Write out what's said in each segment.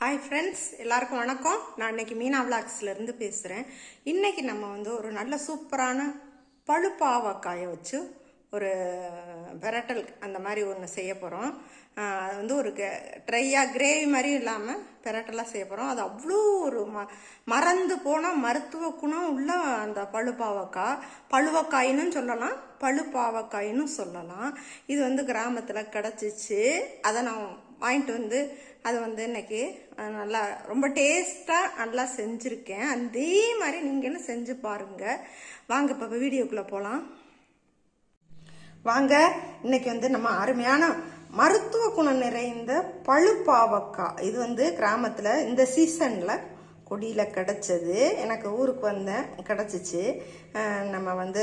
Hi friends எல்லாருக்கும் வணக்கம். நான் இன்னைக்கு மீனா விளாக்ஸ்லேருந்து பேசுகிறேன் இன்னைக்கு நம்ம வந்து ஒரு நல்ல சூப்பரான பழுப்பாவக்காயை வச்சு ஒரு பெரட்டல் அந்த மாதிரி ஒன்று செய்ய போகிறோம் அது வந்து ஒரு ட்ரையாக கிரேவி மாதிரியும் இல்லாமல் பெரட்டலாக செய்ய போகிறோம் அது அவ்வளோ ஒரு ம மறந்து போனால் மருத்துவ குணம் உள்ள அந்த பழுப்பாவக்காய். பழுவக்காயின்னு சொல்லலாம் பழுப்பாவக்காயின்னு சொல்லலாம். இது வந்து கிராமத்தில் கிடச்சிச்சு. அதை நான் வாங்கிட்டு வந்து அது வந்து இன்னைக்கு நல்லா ரொம்ப டேஸ்ட்டாக நல்லா செஞ்சுருக்கேன். அதே மாதிரி நீங்களும் செஞ்சு பாருங்கள் வாங்க இப்போ வீடியோக்குள்ளே போகலாம் வாங்க இன்னைக்கு வந்து நம்ம அருமையான மருத்துவ குணம் நிறைந்த பழுப்பாவக்காய். இது வந்து கிராமத்தில் இந்த சீசனில் கொடியில் கிடச்சது. எனக்கு ஊருக்கு வந்தேன். கிடச்சிச்சு. நம்ம வந்து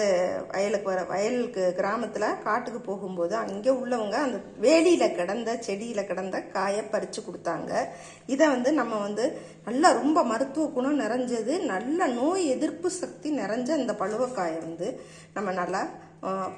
வயலுக்கு வர வயலுக்கு கிராமத்தில் காட்டுக்கு போகும்போது அங்கே உள்ளவங்க அந்த வேலியில் கிடந்த செடியில் கிடந்த காயை பறித்து கொடுத்தாங்க. இதை வந்து நம்ம வந்து நல்லா ரொம்ப மருத்துவ குணம் நிறைஞ்சது. நல்ல நோய் எதிர்ப்பு சக்தி நிறைஞ்ச இந்த பழுவக்காயை வந்து நம்ம நல்லா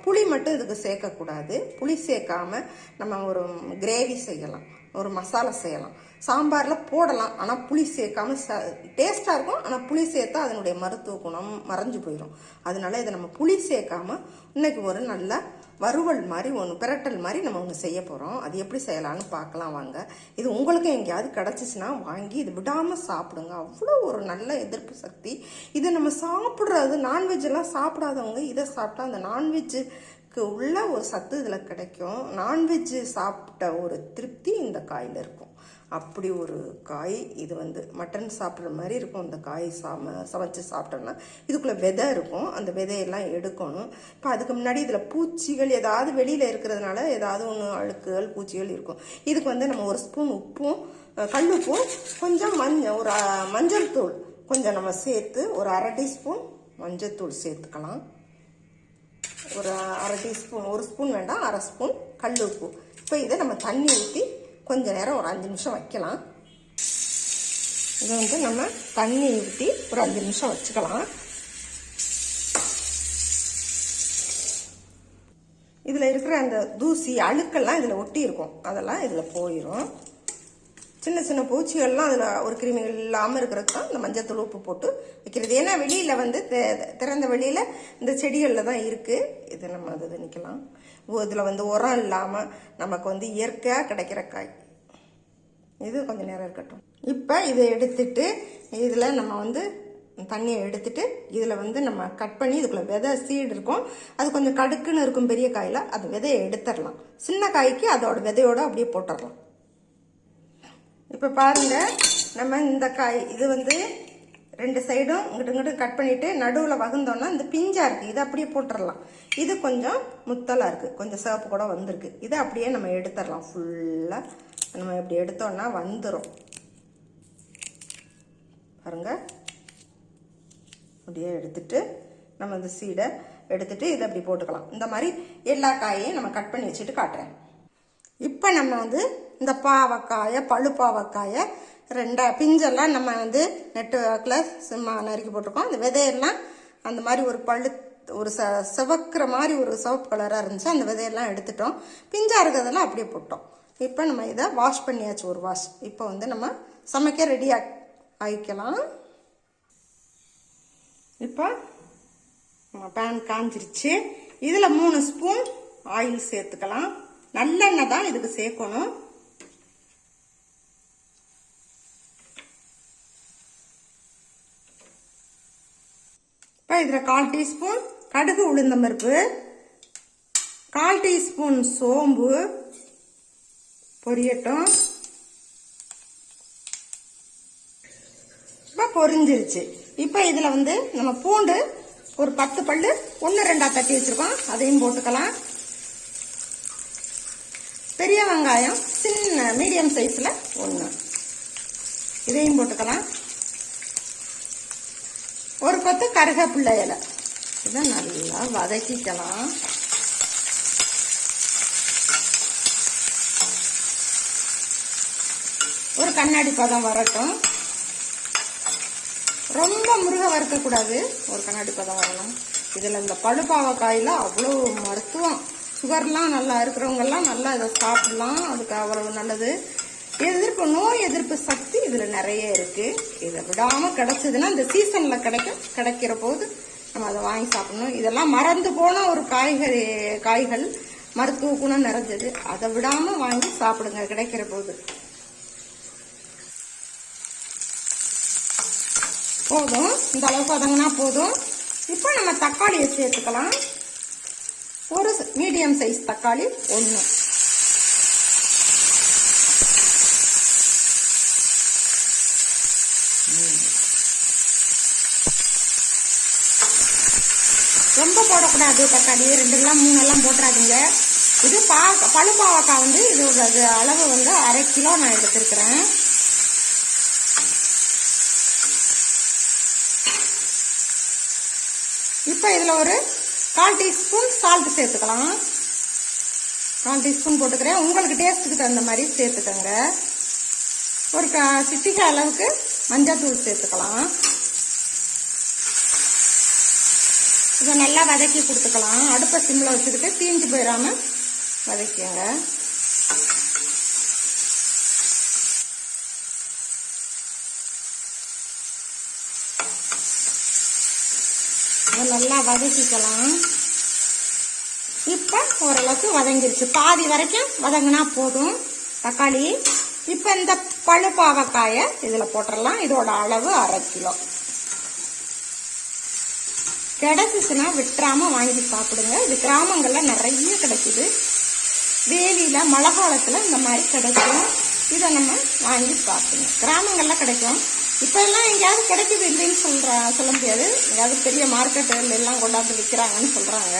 புளி மட்டும் இதுக்கு சேர்க்கக்கூடாது. புளி சேர்க்காம நம்ம ஒரு கிரேவி செய்யலாம். ஒரு மசாலா செய்யலாம். சாம்பாரில் போடலாம். ஆனால் புளி சேர்க்காம ச டேஸ்ட்டாக இருக்கும். ஆனால் புளி சேர்த்தா அதனுடைய மருத்துவ குணம் மறைஞ்சு போயிடும் அதனால இதை நம்ம புளி சேர்க்காம இன்னைக்கு ஒரு நல்ல வறுவல் மாதிரி ஒன்று பிரட்டல் மாதிரி நம்ம ஒன்று செய்ய போகிறோம் அது எப்படி செய்யலாம்னு பார்க்கலாம் வாங்க. இது உங்களுக்கு எங்கேயாவது கிடச்சிச்சின்னா வாங்கி இது விடாமல் சாப்பிடுங்க. அவ்வளோ ஒரு நல்ல எதிர்ப்பு சக்தி. இதை நம்ம சாப்பிட்றது நான்வெஜ்லாம் சாப்பிடாதவங்க இதை சாப்பிட்டா அந்த நான்வெஜ்ஜு உள்ள ஒரு சத்து இதில் கிடைக்கும். நான்வெஜ் சாப்பிட்ட ஒரு திருப்தி இந்த காயில் இருக்கும். அப்படி ஒரு காய் இது வந்து மட்டன் சாப்பிட்ற மாதிரி இருக்கும். அந்த காய் சாம சமைச்சு சாப்பிட்டோம்னா இதுக்குள்ளே விதை இருக்கும். அந்த விதையெல்லாம் எடுக்கணும். இப்போ அதுக்கு முன்னாடி இதில் பூச்சிகள் ஏதாவது வெளியில் இருக்கிறதுனால ஏதாவது ஒன்று அழுக்குகள் பூச்சிகள் இருக்கும். இதுக்கு வந்து நம்ம ஒரு ஸ்பூன் உப்பும் கல்லுப்பும் கொஞ்சம் மஞ்சள் ஒரு மஞ்சள் தூள் கொஞ்சம் நம்ம சேர்த்து ஒரு அரை டீஸ்பூன் மஞ்சள் தூள் சேர்த்துக்கலாம். ஒரு அரை டீஸ்பூன் ஒரு ஸ்பூன் வேண்டாம் அரை ஸ்பூன் கல் உப்பு. இப்போ இதை நம்ம தண்ணி ஊற்றி கொஞ்சம் நேரம் ஒரு அஞ்சு நிமிஷம் வைக்கலாம். இதை வந்து நம்ம தண்ணி ஊற்றி ஒரு அஞ்சு நிமிஷம் வச்சுக்கலாம். இதில் இருக்கிற அந்த தூசி அழுக்கெல்லாம் இதில் ஒட்டி இருக்கும் அதெல்லாம் இதில் போயிடும் சின்ன சின்ன பூச்சிகள்லாம் அதில் ஒரு கிருமிகள் இல்லாமல் இருக்கிறது தான் இந்த மஞ்சத்தூள் உப்பு போட்டு வைக்கிறது. ஏன்னா வெளியில் வந்து தெ- திறந்த வெளியில் இந்த செடிகளில் தான் இருக்குது இதை நம்ம அது நிற்கலாம் இதில் வந்து உரம் இல்லாமல் நமக்கு வந்து இயற்கையாக கிடைக்கிற காய். இது கொஞ்சம் நேரம் இருக்கட்டும். இப்போ இதை எடுத்துட்டு இதில் நம்ம வந்து தண்ணியை எடுத்துட்டு இதில் வந்து நம்ம கட் பண்ணி இதுக்குள்ளே விதை சீடு இருக்கும். அது கொஞ்சம் கடுக்குன்னு இருக்கும் பெரிய காயில் அந்த விதையை எடுத்துடலாம். சின்ன காய்க்கு அதோட விதையோட அப்படியே போட்டுடலாம். இப்போ பாருங்கள் நம்ம இந்த காய் இது வந்து ரெண்டு சைடும் இங்கிட்டு இங்கிட்டு கட் பண்ணிட்டு நடுவில் வகுந்தோன்னா இந்த பிஞ்சாக இருக்குது இதை அப்படியே போட்டுடலாம் இது கொஞ்சம் முத்தலாக இருக்குது கொஞ்சம் சிவப்பு கூட வந்திருக்கு. இதை அப்படியே நம்ம எடுத்துடலாம் ஃபுல்லாக நம்ம இப்படி எடுத்தோன்னா வந்துடும் பாருங்கள் அப்படியே எடுத்துட்டு நம்ம இந்த சீடை எடுத்துட்டு இதை அப்படி போட்டுக்கலாம். இந்த மாதிரி எல்லா காயையும் நம்ம கட் பண்ணி வச்சுட்டு காட்டுறேன். இப்போ நம்ம வந்து இந்த பாவக்காயை பழுப்பாவக்காயை ரெண்டா பிஞ்செல்லாம் நம்ம வந்து நெட்டு வாக்கில் சும்மா நறுக்கி போட்டிருக்கோம். அந்த விதையெல்லாம் அந்த மாதிரி ஒரு பழு ஒரு ச சிவக்கிற மாதிரி ஒரு சிவப்பு கலராக இருந்துச்சு. அந்த விதையெல்லாம் எடுத்துட்டோம். பிஞ்சாக இருக்கிறதெல்லாம் அப்படியே போட்டோம். இப்போ நம்ம இதை வாஷ் பண்ணியாச்சு ஒரு வாஷ் இப்போ வந்து நம்ம சமைக்க ரெடி ஆகிக்கலாம் இப்போ நம்ம பேன் காஞ்சிருச்சு. இதில் மூணு ஸ்பூன் ஆயில் சேர்த்துக்கலாம். நல்லெண்ணெய் தான் இதுக்கு சேர்க்கணும். இப்போ இதில் கால் டீஸ்பூன் கடுகு உளுந்தம் பருப்பு கால் டீஸ்பூன் சோம்பு பொரியட்டும். இப்போ பொரிஞ்சிருச்சு. இப்போ இதில் வந்து நம்ம பூண்டு ஒரு பத்து பல்லு ஒன்று ரெண்டாக தட்டி வச்சுருக்கோம். அதையும் போட்டுக்கலாம். பெரிய வெங்காயம் சின்ன மீடியம் சைஸில் ஒன்று இதையும் போட்டுக்கலாம். ஒரு பத்து கருகப்பிள்ளை இலை. இதை நல்லா வதக்கிக்கலாம். ஒரு கண்ணாடி பதம் வரட்டும். ரொம்ப முருக வறுக்கக்கூடாது. ஒரு கண்ணாடி பதம் வரணும். இதில் இந்த பழுப்பாவக்காயில் அவ்வளோ மருத்துவம். சுகர்லாம் நல்லா இருக்கிறவங்கெல்லாம் நல்லா இதை சாப்பிடலாம். அதுக்கு அவ்வளவு நல்லது. எதிர்ப்பு நோய் எதிர்ப்பு சக்தி இதில் நிறைய இருக்கு. இதை விடாம கிடைச்சதுன்னா இந்த சீசன்ல கிடைக்கும் கிடைக்கிற போது நம்ம அதை வாங்கி சாப்பிடணும். இதெல்லாம் மறந்து போன ஒரு காய்கறி காய்கள் மருத்துவ குணம் நிறைஞ்சது. அதை விடாம வாங்கி சாப்பிடுங்க கிடைக்கிற போது. போதும். இந்த அளவுக்கு வதங்கினா போதும். இப்போ நம்ம தக்காளியை சேர்த்துக்கலாம். ஒரு மீடியம் சைஸ் தக்காளி ஒன்று ரொம்ப போடக்கூடாது. தக்காளி ரெண்டுலாம் மூணெல்லாம் போட்டுறாதீங்க. இது பா பழுப்பாவக்காய் வந்து இதோட அளவு வந்து அரை கிலோ நான் எடுத்துருக்குறேன். இப்போ இதில் ஒரு கால் டீஸ்பூன் சால்ட் சேர்த்துக்கலாம். கால் டீஸ்பூன் போட்டுக்கிறேன். உங்களுக்கு டேஸ்ட்டுக்கு தகுந்த மாதிரி சேர்த்துக்கோங்க. ஒரு க சிட்டிகை அளவுக்கு மஞ்சள் தூள் சேர்த்துக்கலாம். இதை நல்லா வதக்கி கொடுத்துக்கலாம். அடுப்பை சிம்மில் வச்சுக்கிட்டு தீஞ்சு போயிடாம வதக்கிங்க இதை நல்லா வதக்கிக்கலாம். இப்போ ஓரளவுக்கு வதங்கிருச்சு. பாதி வரைக்கும் வதங்கினா போதும். தக்காளி. இப்போ இந்த பழு பாவக்காயை இதில் போட்டுடலாம். இதோட அளவு அரை கிலோ. கிடைச்சிச்சுன்னா விட்டுறாம வாங்கி சாப்பிடுங்க. இது கிராமங்களில் நிறைய கிடைக்குது. வேலியில் மழை காலத்தில் இந்த மாதிரி கிடைக்கும். இதை நம்ம வாங்கி சாப்பிடுங்க. கிராமங்களில் கிடைக்கும். இப்போ எல்லாம் எங்கேயாவது கிடைக்குது இல்லைன்னு சொல்கிற சொல்ல முடியாது. எங்கேயாவது பெரிய மார்க்கெட்டுகள் எல்லாம் கொண்டாந்து விற்கிறாங்கன்னு சொல்கிறாங்க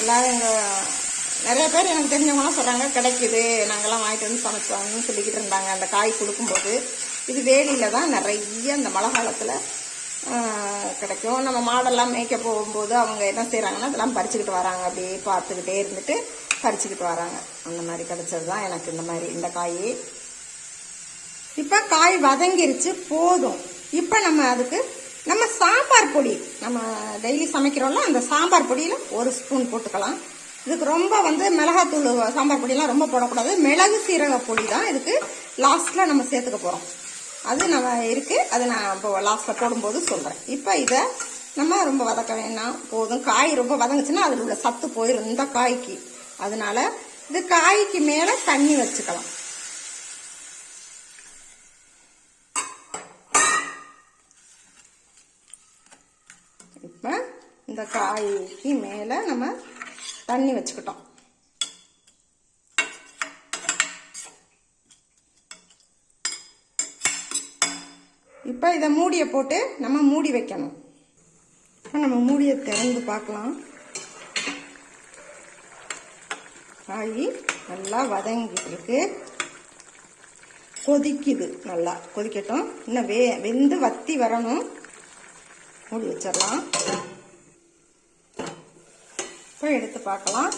எல்லாரும் எங்கள் நிறைய பேர் எனக்கு தெரிஞ்சவங்களாம் சொல்கிறாங்க கிடைக்குது. நாங்கள்லாம் வாங்கிட்டு வந்து சமைச்சோம்னு சொல்லிக்கிட்டு இருந்தாங்க. அந்த காய் கொடுக்கும்போது இது வேலியில் தான் நிறைய இந்த மழை காலத்தில் கிடைக்கும். நம்ம மாடெல்லாம் மேய்க்க போகும்போது அவங்க என்ன செய்கிறாங்கன்னா அதெல்லாம் பறிச்சுக்கிட்டு வராங்க. அப்படியே பார்த்துக்கிட்டே இருந்துட்டு பறிச்சுக்கிட்டு வராங்க. அந்த மாதிரி கிடைச்சது தான் எனக்கு இந்த மாதிரி இந்த காய். இப்போ காய் வதங்கிருச்சு போதும். இப்போ நம்ம அதுக்கு நம்ம சாம்பார் பொடி நம்ம டெய்லி சமைக்கிறோம்ல அந்த சாம்பார் பொடியில் ஒரு ஸ்பூன் போட்டுக்கலாம். இதுக்கு ரொம்ப வந்து மிளகாத்தூள் சாம்பார் பொடியெலாம் ரொம்ப போடக்கூடாது. மிளகு சீரக பொடி தான் இதுக்கு லாஸ்ட்டில் நம்ம சேர்த்துக்க போகிறோம் அது நம்ம இருக்குது அது நான் இப்போ லாஸ்ட்டில் போடும்போது சொல்கிறேன் இப்போ இதை நம்ம ரொம்ப வதக்க வேணாம். போதும். காய் ரொம்ப வதங்குச்சுன்னா அதில் உள்ள சத்து போயிடும் இந்த காய்க்கு. அதனால இது காய்க்கு மேலே தண்ணி வச்சுக்கலாம். இப்போ இந்த காய்க்கு மேலே நம்ம தண்ணி வச்சுக்கிட்டோம். இப்போ இதை மூடியை போட்டு நம்ம மூடி வைக்கணும். இப்போ நம்ம மூடியை திறந்து பார்க்கலாம். காய் நல்லா வதங்கிட்டு இருக்கு. கொதிக்குது நல்லா. கொதிக்கட்டும். இன்னும் வே வெந்து வத்தி வரணும். மூடி வச்சிடலாம். இப்போ எடுத்து பார்க்கலாம்.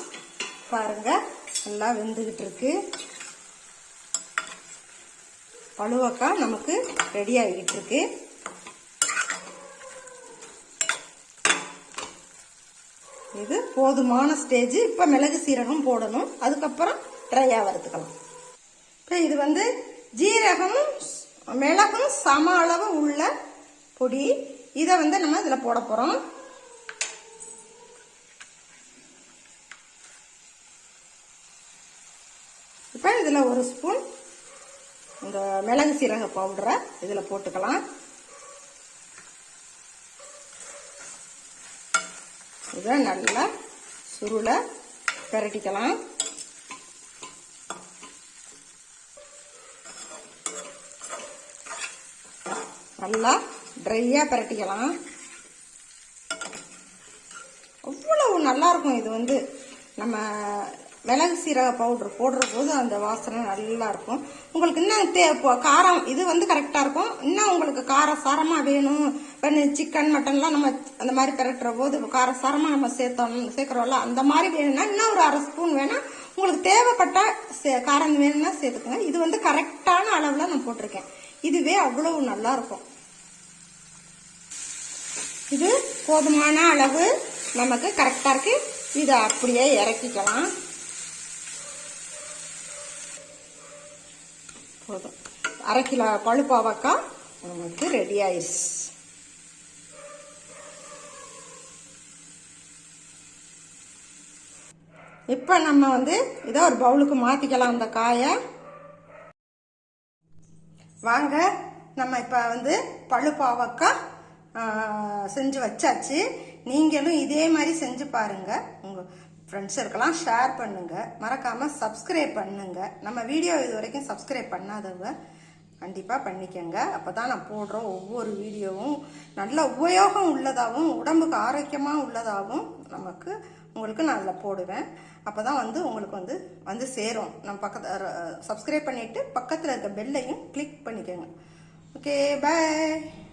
பாருங்க நல்லா வெந்துகிட்டு இருக்கு. பழுவக்காய் நமக்கு ரெடி ஆகிட்டு இருக்கு இது போதுமான ஸ்டேஜ் இப்போ மிளகு சீரகம் போடணும். அதுக்கப்புறம் ட்ரையாக வறுத்துக்கலாம். இப்போ இது வந்து ஜீரகமும் மிளகும் சம அளவு உள்ள பொடி. இதை வந்து நம்ம இதில் போட போகிறோம் இப்போ இதில் ஒரு ஸ்பூன் இந்த மிளகு சீரக பவுடரை இதில் போட்டுக்கலாம். இதை நல்லா சுருளை பெரட்டிக்கலாம். நல்லா ட்ரையாக பிரட்டிக்கலாம். அவ்வளவு நல்லாயிருக்கும் இது வந்து. நம்ம மிளகு சீரக பவுடர் போடுற போது அந்த வாசனை நல்லா இருக்கும். உங்களுக்கு இன்னும் தே இப்போ காரம் இது வந்து கரெக்டாக இருக்கும். இன்னும் உங்களுக்கு காரம் சாரமாக வேணும். இப்போ சிக்கன் மட்டன்லாம் நம்ம அந்த மாதிரி பிரட்டுற போது கார சாரமாக நம்ம சேர்த்தோம் சேர்க்குறோம்ல அந்த மாதிரி வேணும்னா இன்னும் ஒரு அரை ஸ்பூன் வேணால் உங்களுக்கு தேவைப்பட்ட சே- காரம் வேணும்னா சேர்த்துக்கோங்க. இது வந்து கரெக்டான அளவில் நான் போட்டிருக்கேன். இதுவே அவ்வளவு நல்லா இருக்கும். இது போதுமான அளவு நமக்கு கரெக்டாக இருக்கு. இதை அப்படியே இறக்கிக்கலாம். போதும். அரை கிலோ பழுப்பாவக்காய் நமக்கு ரெடி ஆயிடுச்சு. இப்போ நம்ம வந்து இதை ஒரு பவுலுக்கு மாற்றிக்கலாம் அந்த காயை. வாங்க நம்ம இப்போ வந்து பழுப்பாவக்காய் செஞ்சு வச்சாச்சு. நீங்களும் இதே மாதிரி செஞ்சு பாருங்கள் உங்கள் ஃப்ரெண்ட்ஸுக்கெல்லாம் ஷேர் பண்ணுங்கள் மறக்காமல் சப்ஸ்கிரைப் பண்ணுங்கள் நம்ம வீடியோ இது வரைக்கும் சப்ஸ்கிரைப் பண்ணாதவங்க கண்டிப்பாக பண்ணிக்கோங்க. அப்போ தான் நான் போடுற ஒவ்வொரு வீடியோவும் நல்ல உபயோகம் உள்ளதாகவும் உடம்புக்கு ஆரோக்கியமாக உள்ளதாகவும் நமக்கு உங்களுக்கு நான் அதில் போடுவேன். அப்போ தான் வந்து உங்களுக்கு வந்து வந்து சேரும். நம்ம பக்கத்து சப்ஸ்கிரைப் பண்ணிவிட்டு பக்கத்தில் இருக்க பெல்லையும் கிளிக் பண்ணிக்கோங்க. Okay bye